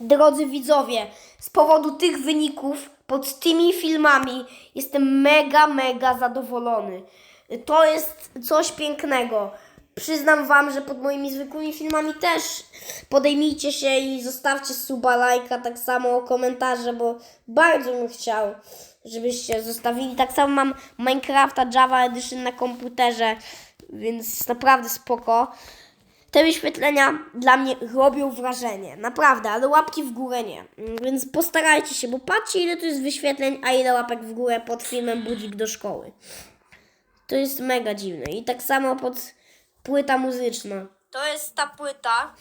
Drodzy widzowie, z powodu tych wyników pod tymi filmami jestem mega, mega zadowolony. To jest coś pięknego. Przyznam wam, że pod moimi zwykłymi filmami też podejmijcie się i zostawcie suba, lajka, tak samo komentarze, bo bardzo bym chciał, żebyście zostawili. Tak samo mam Minecrafta Java Edition na komputerze, więc naprawdę spoko. Te wyświetlenia dla mnie robią wrażenie, naprawdę, ale łapki w górę nie. Mm, Więc postarajcie się, bo patrzcie ile tu jest wyświetleń, a ile łapek w górę pod filmem Budzik do szkoły. To jest mega dziwne. I tak samo pod płyta muzyczna. To jest ta płyta.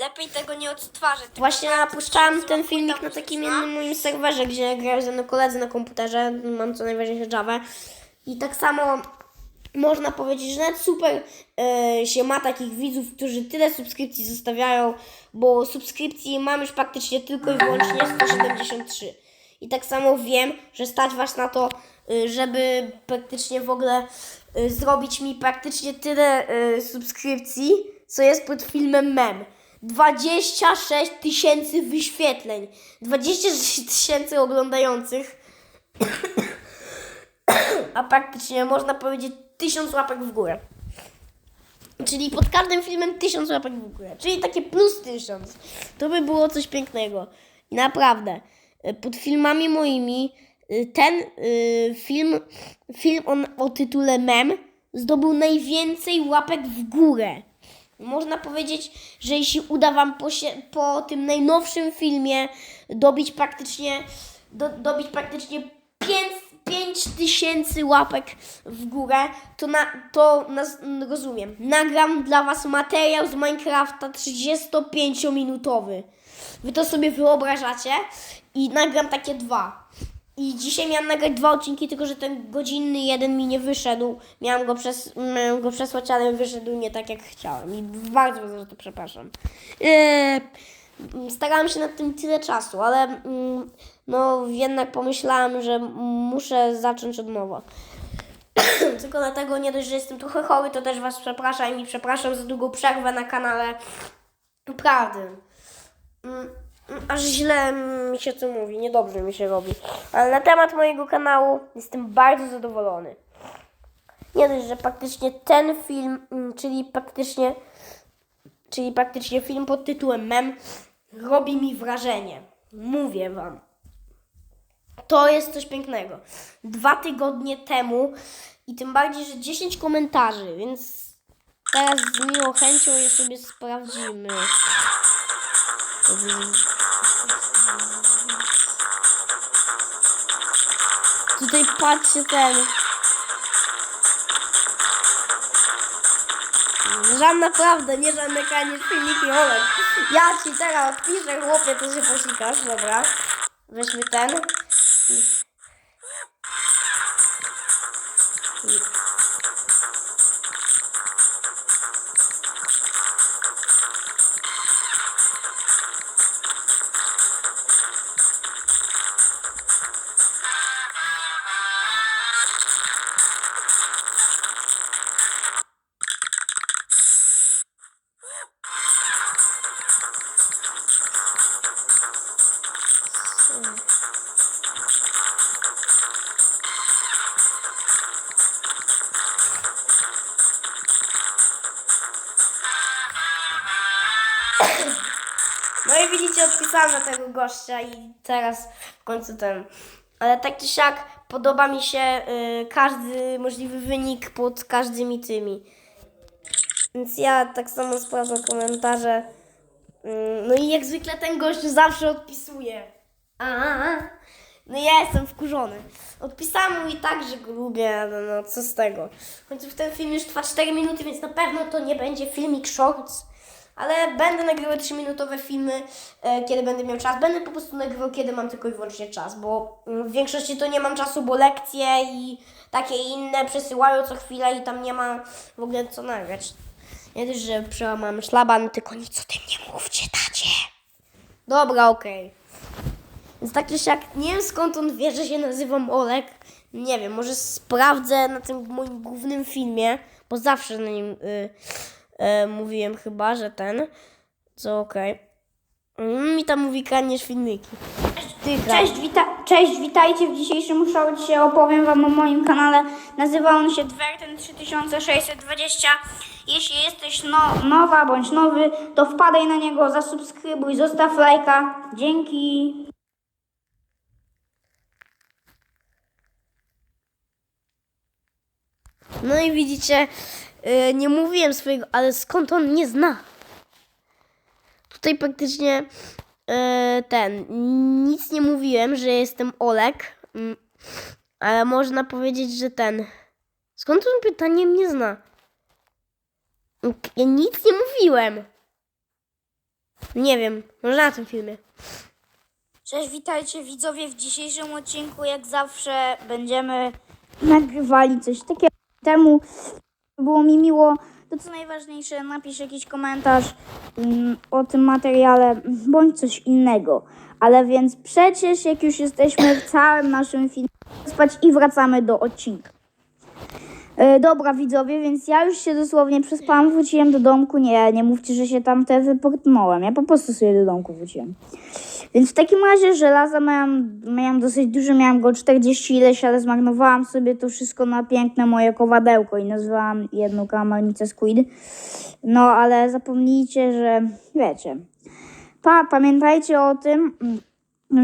Lepiej tego nie odtwarzać. Właśnie napuszczałam ten filmik na takim jednym moim serwerze, gdzie grają ze mną koledzy na komputerze. Mam co najważniejsze Java. I tak samo można powiedzieć, że nawet super e, się ma takich widzów, którzy tyle subskrypcji zostawiają, bo subskrypcji mam już praktycznie tylko i wyłącznie 173. I tak samo wiem, że stać Was na to, y, żeby praktycznie w ogóle y, zrobić mi praktycznie tyle y, subskrypcji, co jest pod filmem mem. 26 tysięcy wyświetleń, 26 tysięcy oglądających a praktycznie można powiedzieć tysiąc łapek w górę. Czyli pod każdym filmem tysiąc łapek w górę. Czyli takie plus tysiąc. To by było coś pięknego. I naprawdę, y, pod filmami moimi y, ten y, film, film on, o tytule Mem zdobył najwięcej łapek w górę. Można powiedzieć, że jeśli uda Wam po, się, po tym najnowszym filmie dobić praktycznie, do, dobić praktycznie 5, 5 tysięcy łapek w górę, to, na, to rozumiem. Nagram dla Was materiał z Minecrafta 35-minutowy. Wy to sobie wyobrażacie i nagram takie dwa. I dzisiaj miałam nagrać dwa odcinki, tylko że ten godzinny jeden mi nie wyszedł. Miałam go, przes- miałam go przesłać, ale wyszedł nie tak jak chciałem. I bardzo bardzo za to przepraszam. Eee, starałam się nad tym tyle czasu, ale mm, no jednak pomyślałam, że muszę zacząć od nowa. Tylko dlatego nie dość, że jestem trochę chory, to też Was przepraszam i przepraszam za długą przerwę na kanale. Naprawdę. Mm, mm, Aż źle mi się co mówi, niedobrze mi się robi. Ale na temat mojego kanału jestem bardzo zadowolony. Nie dość, że praktycznie ten film, czyli praktycznie, czyli praktycznie film pod tytułem Mem, robi mi wrażenie. Mówię Wam. To jest coś pięknego. Dwa tygodnie temu i tym bardziej, że 10 komentarzy, więc teraz z miłą chęcią je sobie sprawdzimy. Tutaj patrzcie ten. Żadna prawda, nie żadne kanie filmiki Olek. Ja ci teraz odpiszę, chłopie, to się posikasz, dobra. Weźmy ten. No widzicie, odpisałam na tego gościa i teraz w końcu ten. Ale tak czy siak podoba mi się y, każdy możliwy wynik pod każdymi tymi. Więc ja tak samo sprawdzam komentarze. Mm, No i jak zwykle ten gość zawsze odpisuje. A, no ja jestem wkurzony. Odpisałam mu i tak, że go lubię, ale no co z tego. W w ten film już trwa 4 minuty, więc na pewno to nie będzie filmik shorts. Ale będę nagrywał 3-minutowe filmy, e, kiedy będę miał czas. Będę po prostu nagrywał, kiedy mam tylko i wyłącznie czas, bo mm, w większości to nie mam czasu, bo lekcje i takie inne przesyłają co chwilę i tam nie ma w ogóle co nagrać. Nie też, że przełamam szlaban, tylko nic o tym nie mówcie, tacie. Dobra, okej. Więc tak czy siak, nie wiem skąd on wie, że się nazywam Olek. Nie wiem, może sprawdzę na tym moim głównym filmie, bo zawsze na nim y, y, mówiłem chyba, że ten. Co okej. Mm, Mi tam mówi kradniesz filmiki. Ty Cześć, wita- Cześć, witajcie w dzisiejszym. Dzisiaj opowiem Wam o moim kanale. Nazywa on się Dwerten 3620. Jeśli jesteś no, nowa bądź nowy, to wpadaj na niego, zasubskrybuj, zostaw lajka. Dzięki. No i widzicie, yy, nie mówiłem swojego, ale skąd on mnie zna? Tutaj praktycznie yy, ten, nic nie mówiłem, że jestem Olek, mm, ale można powiedzieć, że ten, skąd on pytanie mnie zna? Ja nic nie mówiłem. Nie wiem, może na tym filmie. Cześć, witajcie widzowie. W dzisiejszym odcinku, jak zawsze, będziemy nagrywali coś takiego. Temu było mi miło. To co najważniejsze, napisz jakiś komentarz mm, o tym materiale, bądź coś innego. Ale więc przecież, jak już jesteśmy w całym naszym filmie, spać i wracamy do odcinka. E, dobra, widzowie, więc ja już się dosłownie przespałam, wróciłem do domku. Nie, nie mówcie, że się tam te wyportnąłem. Ja po prostu sobie do domku wróciłem. Więc w takim razie żelaza miałam, miałam dosyć dużo, miałam go 40 ileś, ale zmarnowałam sobie to wszystko na piękne moje kowadełko i nazwałam jedną kamernicę Squid. No, ale zapomnijcie, że wiecie. Pa, pamiętajcie o tym,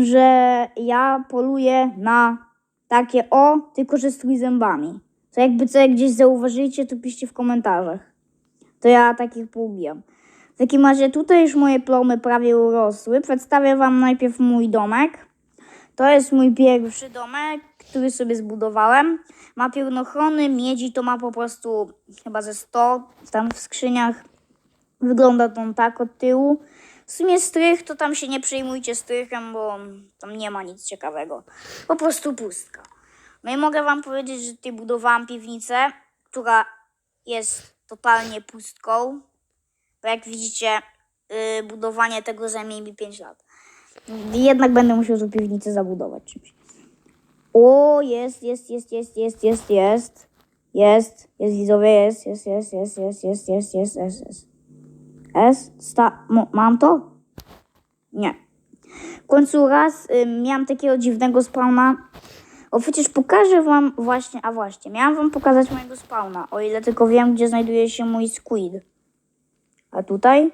że ja poluję na takie o, tylko że z trójzębami. To jakby co jak gdzieś zauważycie, to piszcie w komentarzach. To ja takich poubijam. W takim razie tutaj już moje plomy prawie urosły. Przedstawię Wam najpierw mój domek. To jest mój pierwszy domek, który sobie zbudowałem. Ma piórnochrony, miedzi to ma po prostu chyba ze 100 tam w skrzyniach. Wygląda to tak od tyłu. W sumie strych to tam się nie przejmujcie strychem, bo tam nie ma nic ciekawego. Po prostu pustka. No i mogę Wam powiedzieć, że tutaj budowałam piwnicę, która jest totalnie pustką. Bo jak widzicie, yy, budowanie tego zajmie mi 5 lat. Jednak będę musiał tą piwnicę zabudować czymś. O, jest, jest, jest, jest, jest, jest, jest. Jest, jest widzowie, jest, jest, jest, jest, jest, jest, jest, jest, jest, jest. S, sta, mam to? Nie. W końcu raz y, miałam takiego dziwnego spawna. O, przecież pokażę wam właśnie, a właśnie, miałam wam pokazać mojego spawna, o ile tylko wiem, gdzie znajduje się mój squid. A tutaj?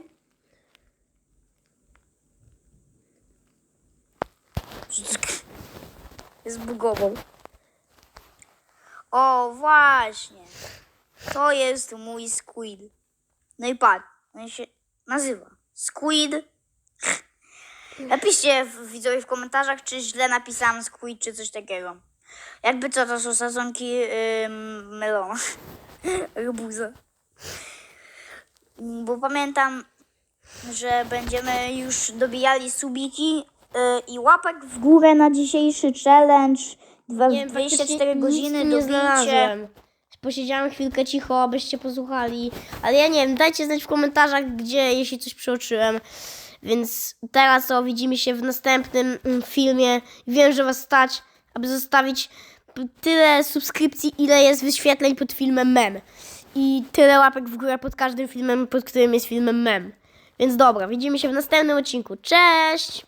Zbugował. O, właśnie. To jest mój squid. No i patrz, on się nazywa squid. Napiszcie widzowie w komentarzach, czy źle napisałam squid, czy coś takiego. Jakby co, to są sadzonki yy, melona. Arbuza. Bo pamiętam, że będziemy już dobijali subiki yy, i łapek w górę na dzisiejszy challenge. Dwa, Nie wiem, 24 faktycznie godziny dobijcie. znalazłem. Posiedziałem chwilkę cicho, abyście posłuchali. Ale ja nie wiem, dajcie znać w komentarzach, gdzie, jeśli coś przeoczyłem. Więc teraz to widzimy się w następnym mm, filmie. Wiem, że was stać, aby zostawić tyle subskrypcji, ile jest wyświetleń pod filmem mem. I tyle łapek w górę pod każdym filmem, pod którym jest filmem mem. Więc dobra, widzimy się w następnym odcinku. Cześć!